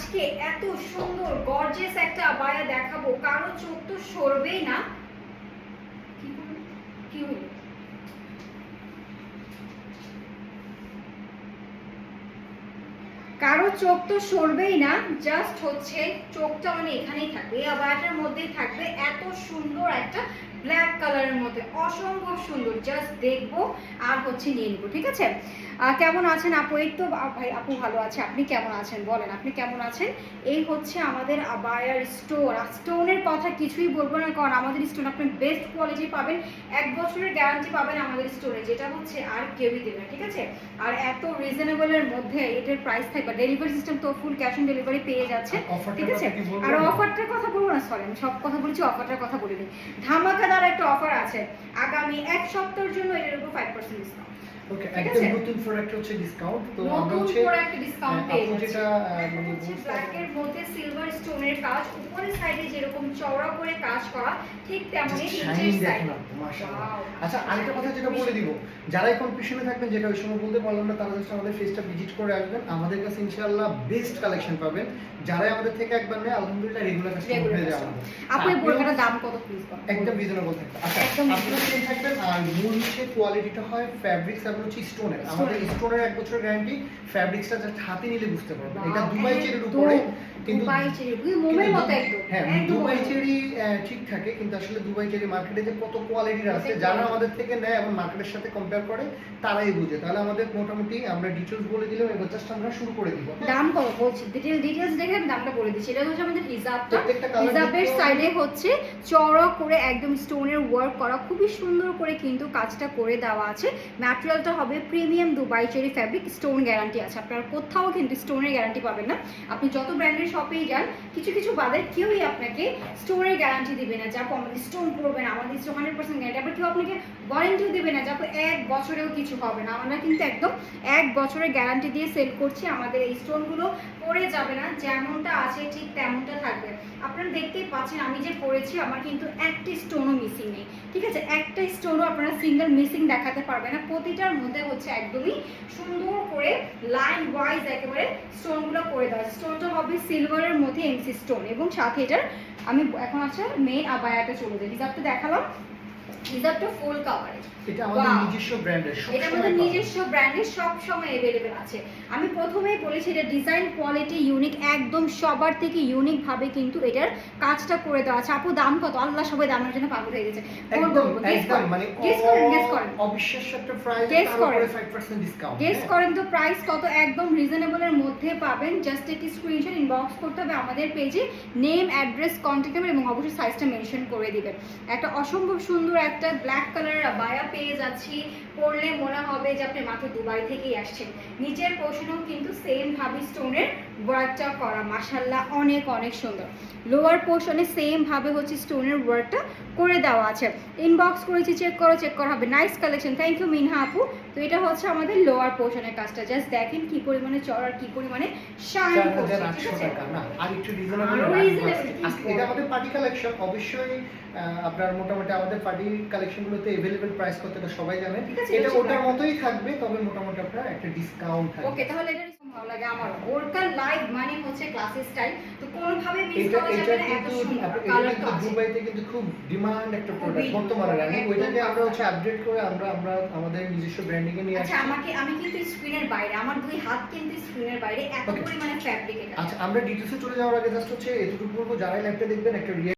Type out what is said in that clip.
আজকে এত সুন্দর গর্জিয়াস একটা আবায়া দেখাবো। কারও চোখ তো সরবেই না। কি হলো? কারও চোখ তো সরবেই না জাস্ট হচ্ছে চোখটা মানে এখানেই থাকবে, এই আবায়াটার মধ্যেই থাকবে। এত সুন্দর একটা ব্ল্যাক কালারের মধ্যে অসম্ভব সুন্দর জাস্ট দেখব আর হচ্ছে নিয়ে নিবো ঠিক আছে? কেমন আছেন আপু? এই তো ভাই আপু ভালো আছে আপনি কেমন আছেন? বলেন আপনি কেমন আছেন? এই হচ্ছে আমাদের আবায়ার স্টোর স্টোনের কথা কিছুই বলব না কারণ আমাদের স্টোন আপনি বেস্ট কোয়ালিটি পাবেন এক বছরের গ্যারান্টি পাবেন আমাদের স্টোরে যেটা হচ্ছে আর কেউই দেবে না ঠিক আছে? আর এত রিজনেবলের মধ্যে এটার প্রাইস থাকবে ডেলিভারি সিস্টেম তো ফুল ক্যাশ অন ডেলিভারি পেয়ে যাচ্ছে ঠিক আছে? আর অফারটার কথা বলব না সরি আমি সব কথা বলেছি অফারটার কথা বলিনি। ধামাকাদার একটা অফার আছে। আগামী এক সপ্তাহের জন্য এটার উপর ফাইভ পার্সেন্ট ডিসকাউন্ট ওকে একদম নতুন প্রোডাক্ট হচ্ছে ডিসকাউন্ট তো আমরা হচ্ছে করে একটা ডিসকাউন্ট আহ, পেয়ে যাচ্ছি। যেটা মানে ব্ল্যাক এর মধ্যে সিলভার স্টোনের কাজ উপরের সাইডে যেরকম চওড়া করে কাজ করা ঠিক তেমনই নিচের সাইডে. আচ্ছা আরেকটা কথা যেটা বলে দিব যারাই কনফিউশনে থাকবেন যেটা ওই সময় বলতে পারলাম না তারা just আমাদের ফেসটা ভিজিট করে আসবেন। আমাদের কাছে ইনশাআল্লাহ বেস্ট কালেকশন পাবেন। যারাই আমাদের থেকে একবার নেয় আলহামদুলিল্লাহ রেগুলার কাস্টমার হয়ে যাবে customer। আমাদের। আপু এই আপনিও বোরকাটার দাম কত প্লিজ একদম রিজনেবল থাকবে। আচ্ছা একদম আপনারা সেম থাকবেন আর মূল হচ্ছে কোয়ালিটিটা হয় ফ্যাব্রিক্স এবং হচ্ছে স্টোনের আমাদের। স্টোনের এক বছরের গ্যারান্টি ফ্যাব্রিক্সটা জাস্ট হাতে নিলে বুঝতে পারবেন। এটা দুবাই চেরির উপরে। কিন্তু দুবাই চেরি হ্যাঁ ঠিক থাকে কিন্তু আসলে দুবাই চেরি মার্কেটে যে কত কোয়ালিটির আছে যারা আমাদের থেকে নেয় এবং মার্কেটের সাথে কম্পেয়ার করে তারাই বুঝে। তাহলে আমাদের মোটামুটি আমরা ডিটেলস বলে দিলাম এবার জাস্ট আমরা শুরু করে দিব? দাম কত? বলছি ডিটেল ডিটেলস দেখে আমি দামটা বলে দিচ্ছি। এটা হচ্ছে আমাদের হিজাবটা। হিজাবের সাইডে হচ্ছে চওড়া করে একদম স্টোনের ওয়ার্ক করা খুবই সুন্দর করে কিন্তু কাজটা করে দেওয়া আছে। ম্যাটেরিয়ালটা হবে premium Dubai cherry fabric stone guarantee আছে। আপনারা কোথাও কিন্তু স্টোনের গ্যারান্টি পাবেন না। আপনি যত ব্র্যান্ডের শপেই যান, কিছু কিছু বাদের কেউই আপনাকে স্টোরে গ্যারান্টি দেবে না, যা আমাদের স্টোন পড়বে না, আমাদের স্টোন হান্ড্রেড পার্সেন্ট গ্যারান্টি আবার কেউ আপনাকে ওয়ারেন্টিও দেবে না যাপো এক বছরেও কিছু হবে না। আমরা কিন্তু একদম এক বছরের গ্যারান্টি দিয়ে সেল করছি, আমাদের এই স্টোনগুলো পড়ে যাবে না, যেমনটা আছে ঠিক তেমনটা থাকবে। আপনারা দেখতেই পাচ্ছেন, আমি যে পড়েছি, আমার কিন্তু একটি স্টোনও মিসিং নেই। ঠিক আছে? একটা স্টোনও আপনারা সিঙ্গেল মিসিং দেখাতে পারবেন না। প্রতিটার মধ্যে হচ্ছে একদমই সুন্দর করে লাইন ওয়াইজ একেবারে স্টোনগুলো করে দেওয়া স্টোনটা হবে সিলভারের মধ্যে এমসি স্টোন এবং সাথে এটার আমি এখন আছে মেন আবায়াটা চলে যাই। হিজাবটা দেখালাম। হিজাবটা ফুল কাভারেজ এটা আমাদের Wow. নিজস্ব ব্র্যান্ডের এটা আমাদের নিজস্ব ব্র্যান্ডের সব সময় अवेलेबल আছে আমি প্রথমেই বলেছি এটা ডিজাইন কোয়ালিটি ইউনিক একদম সবার থেকে ইউনিক ভাবে কিন্তু এটার কাজটা করে দেওয়া আছে আপু দাম কত আল্লাহ সবাই দামের জন্য পাগল হয়ে গেছে একদম একদম মানে গেস করেন গেস করেন অবিশ্বাস্য একটা প্রাইস Guess তার করেন। উপরে 5% ডিসকাউন্ট গেস করেন তো প্রাইস কত একদম রিজনেবলের মধ্যে পাবেন জাস্ট একটি স্ক্রিনশট ইনবক্স করতে হবে আমাদের পেজে নেম অ্যাড্রেস কন্ট্যাক্ট নাম্বার এবং অবশ্যই সাইজটা মেনশন করে দিবেন একটা অসম্ভব সুন্দর একটা ব্ল্যাক কালারের বায়া পেয়ে যাচ্ছি। পরলে মনে হবে যে আপনি মাত্র দুবাই থেকেই আসছেন। নিচের পোর্শনেও কিন্তু সেম ভাবে স্টোনের ওয়ার্কটা করা। মাসাল্লাহ অনেক অনেক সুন্দর। লোয়ার পোর্শনে সেম ভাবে হচ্ছে স্টোনের ওয়ার্কটা করে দেওয়া আছে। ইনবক্স করেছি চেক করো চেক করা হবে। নাইস কালেকশন থ্যাংক ইউ মিনহা আপু। তো এটা হচ্ছে আমাদের লোয়ার পোর্শনের কাজটা। জাস্ট দেখেন কি পরিমাণে চড় আর কি পরিমাণে শাইন করছে। ঠিক আছে? আর একটু রিজনেবল আরও এটা আমাদের পার্টি কালেকশন অবশ্যই আপনার মোটামুটি আমাদের পার্টি কালেকশনগুলোতে প্রাইস সবাই জানে। এটা ওটার থাকবে তবে মোটামুটি আপনার একটা ডিসকাউন্ট থাকবে। ওকে তাহলে এটা ভালো লাগে আমার। লাইভ মানে হচ্ছে স্টাইল তো করা যাবে দুবাইতে কিন্তু খুব ডিমান্ড একটা প্রোডাক্ট বর্তমানে। আমি ওইটাকে আমরা হচ্ছে আপডেট করে আমরা আমরা আমাদের নিজস্ব ব্র্যান্ডিং এ নিয়ে আচ্ছা, আসছি। আচ্ছা আমাকে আমি কিন্তু স্ক্রিনের বাইরে আমার দুই হাত কিন্তু স্ক্রিনের বাইরে এত পরিমাণে ফ্যাব্রিক আচ্ছা আমরা ডিটেইলসে চলে যাওয়ার আগে জাস্ট হচ্ছে এতটুকু বলব যারা ল্যাপটপ দেখবেন একটা